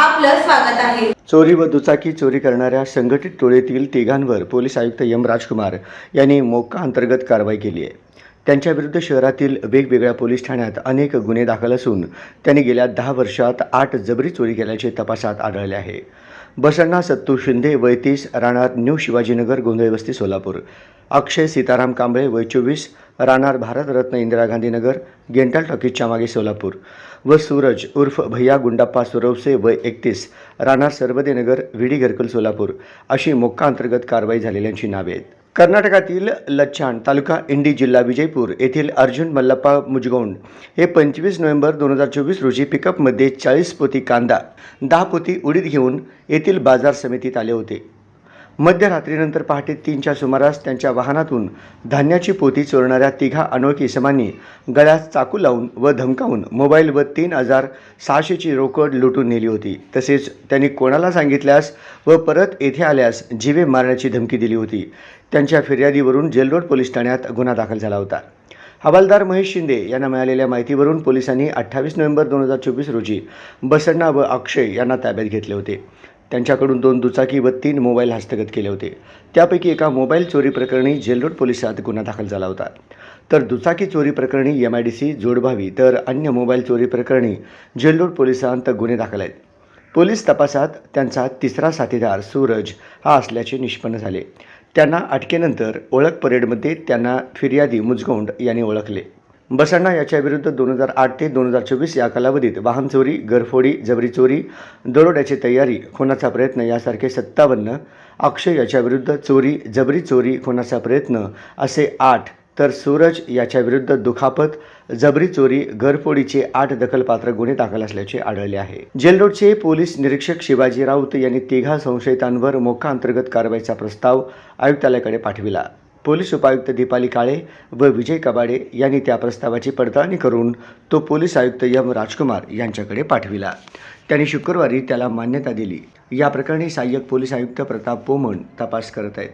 आपलं स्वागत आहे. चोरी व दुचाकी चोरी करणाऱ्या संघटित टोळीतील तिघांवर पोलीस आयुक्त एम राजकुमार यांनी मोका अंतर्गत कारवाई केली आहे. त्यांच्याविरुद्ध शहरातील वेगवेगळ्या पोलीस ठाण्यात अनेक गुन्हे दाखल असून त्यांनी गेल्या दहा वर्षात आठ जबरी चोरी केल्याचे तपासात आढळले आहे. बसण्णा सत्तू शिंदे वय तीस राहणार न्यू शिवाजीनगर गोंधळवस्ती सोलापूर. अक्षय सीताराम कांबळे वय चोवीस राहणार भारतरत्न इंदिरा गांधीनगर गेंटाल टॉकीजच्या मागे सोलापूर. व सूरज उर्फ भैया गुंडाप्पा सुरवसे वय एकतीस राहणार सरबदेनगर विडी घरकुल सोलापूर अशी मोक्का अंतर्गत कारवाई झालेल्यांची नावे आहेत. कर्नाटकातील लच्छाण तालुका इंडी जिल्हा विजयपूर येथील अर्जुन मल्लप्पा मुजगोंड हे पंचवीस नोव्हेंबर दोन हजार चोवीस रोजी पिकअपमध्ये चाळीस पोती कांदा दहा पोती उडीद घेऊन येथील बाजार समितीत आले होते. मध्यरात्रीनंतर पहाटे तीनच्या सुमारास त्यांच्या वाहनातून धान्याची पोती चोरणाऱ्या तिघा अनोळखी इसमांनी गळ्यात चाकू लावून व धमकावून मोबाईल व तीन हजार सहाशेची रोकड लुटून नेली होती. तसेच त्यांनी कोणाला सांगितल्यास व परत येथे आल्यास जीवे मारण्याची धमकी दिली होती. त्यांच्या फिर्यादीवरून जेलरोड पोलीस ठाण्यात गुन्हा दाखल झाला होता. हवालदार महेश शिंदे यांना मिळालेल्या माहितीवरून पोलिसांनी अठ्ठावीस नोव्हेंबर दोन हजार चोवीस रोजी बसण्णा व अक्षय यांना ताब्यात घेतले होते. त्यांच्याकडून दोन दुचाकी व तीन मोबाईल हस्तगत केले होते. त्यापैकी एका मोबाईल चोरी प्रकरणी जेलरोड पोलिसात गुन्हा दाखल झाला होता. तर दुचाकी चोरी प्रकरणी M I D C Jodbhavi तर अन्य मोबाईल चोरी प्रकरणी जेलरोड पोलिसांत गुन्हे दाखल आहेत. पोलीस तपासात त्यांचा तिसरा साथीदार सूरज हा असल्याचे निष्पन्न झाले. त्यांना अटकेनंतर ओळख परेडमध्ये त्यांना फिर्यादी मुजगोंड यांनी ओळखले. बसण्णा याच्याविरुद्ध दोन हजार आठ ते दोन हजार चोवीस या कालावधीत वाहन चोरी घरफोडी जबरी चोरी दरोड्याची तयारी खुनाचा प्रयत्न यासारखे सत्तावन्न अक्षय याच्याविरुद्ध चोरी जबरी चोरी खुनाचा प्रयत्न असे आठ. तर सूरज याच्याविरुद्ध दुखापत जबरी चोरी घरफोडीचे आठ दखलपात्र गुन्हे दाखल असल्याचे आढळले आहे. जेलरोडचे पोलीस निरीक्षक शिवाजी राऊत यांनी तिघा संशयितांवर मोक्का अंतर्गत कारवाईचा प्रस्ताव आयुक्तालयाकडे पाठविला. पोलीस उपायुक्त दीपाली काळे व विजय कबाडे यांनी त्या प्रस्तावाची पडताळणी करून तो पोलीस आयुक्त यम राजकुमार यांच्याकडे पाठविला. त्यांनी शुक्रवारी त्याला मान्यता दिली. या प्रकरणी सहाय्यक पोलीस आयुक्त प्रताप पोमण तपास करत आहेत.